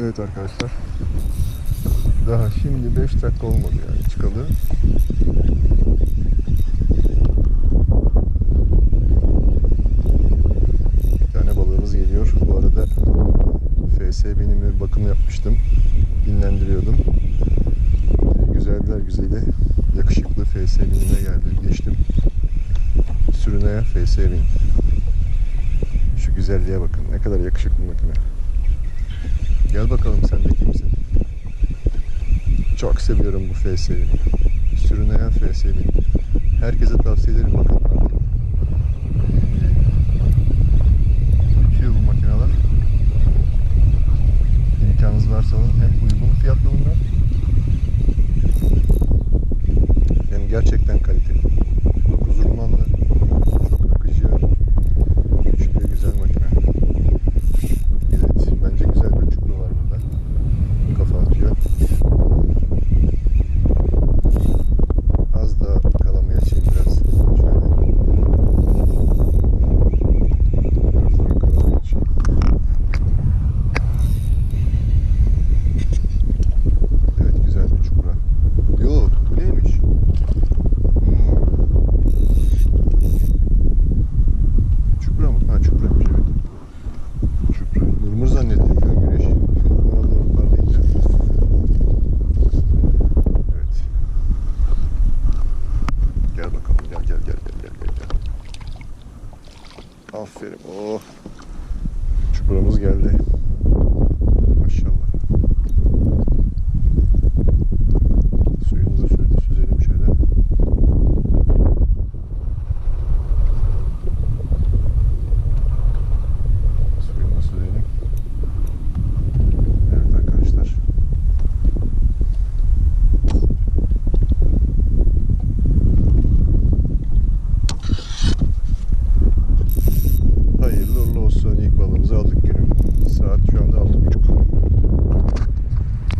Evet arkadaşlar. Daha şimdi 5 dakika olmadı yani çıkalı. Bir tane balığımız geliyor. Bu arada FS benim bakım yapmıştım. Dinlendiriyordum. Güzeller güzeli yakışıklı FS binime geldi. Geçtim. Sürüneye FS bin. Şu güzelliğe bakın. Ne kadar yakışıklı makine. Gel bakalım sen de kimsin? Çok seviyorum bu FS'yi. Sürüneyen FS'yi. Herkese tavsiye ederim bakın. Fuel makineler. İmkanınız varsa. Hem uygun fiyatlı bunlar. Hem gerçekten kaliteli. Dokuz rulmanlı. Aferin. Oh. Çuburamız geldi.